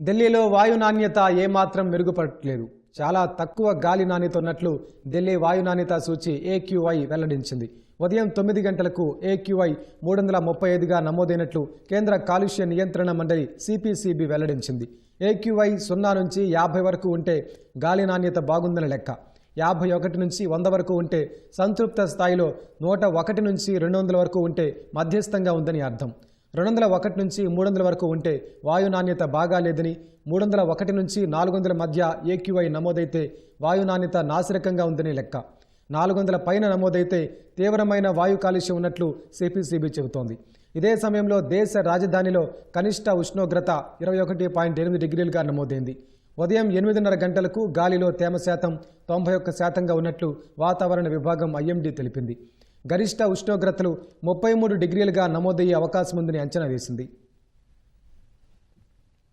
ఢిల్లీలో వాయు నాణ్యత ఏమాత్రం మెరుగుపడట్లేదు. చాలా తక్కువ గాలి నాణ్యత ఉన్నట్లు ఢిల్లీ వాయు నాణ్యత సూచి ఏక్యూఐ వెల్లడించింది. ఉదయం తొమ్మిది గంటలకు ఏక్యూఐ మూడు వందల ముప్పై ఐదుగా నమోదైనట్లు కేంద్ర కాలుష్య నియంత్రణ మండలి సిపిసిబి వెల్లడించింది. ఏక్యూఐ సున్నా నుంచి యాభై వరకు ఉంటే గాలి నాణ్యత బాగుందని లెక్క. యాభై ఒకటి నుంచి వంద వరకు ఉంటే సంతృప్త స్థాయిలో నూట ఒకటి నుంచి రెండు వందల వరకు ఉంటే మధ్యస్థంగా ఉందని అర్థం. రెండు వందల ఒకటి నుంచి మూడు వందల వరకు ఉంటే వాయు నాణ్యత బాగా లేదని మూడు వందల ఒకటి నుంచి నాలుగు వందల మధ్య ఏక్యూఐ నమోదైతే వాయు నాణ్యత నాసిరకంగా ఉందని లెక్క. నాలుగు వందల పైన నమోదైతే తీవ్రమైన వాయు కాలుష్యం ఉన్నట్లు సిపిసిబి చెబుతోంది. ఇదే సమయంలో దేశ రాజధానిలో కనిష్ట ఉష్ణోగ్రత ఇరవై ఒకటి పాయింట్ ఎనిమిది డిగ్రీలుగా నమోదైంది. ఉదయం ఎనిమిదిన్నర గంటలకు గాలిలో తేమ శాతం తొంభై ఒక్క శాతంగా ఉన్నట్లు వాతావరణ విభాగం ఐఎండీ తెలిపింది. గరిష్ట ఉష్ణోగ్రతలు ముప్పై మూడు డిగ్రీలుగా నమోదయ్యే అవకాశం ఉందని అంచనా వేసింది.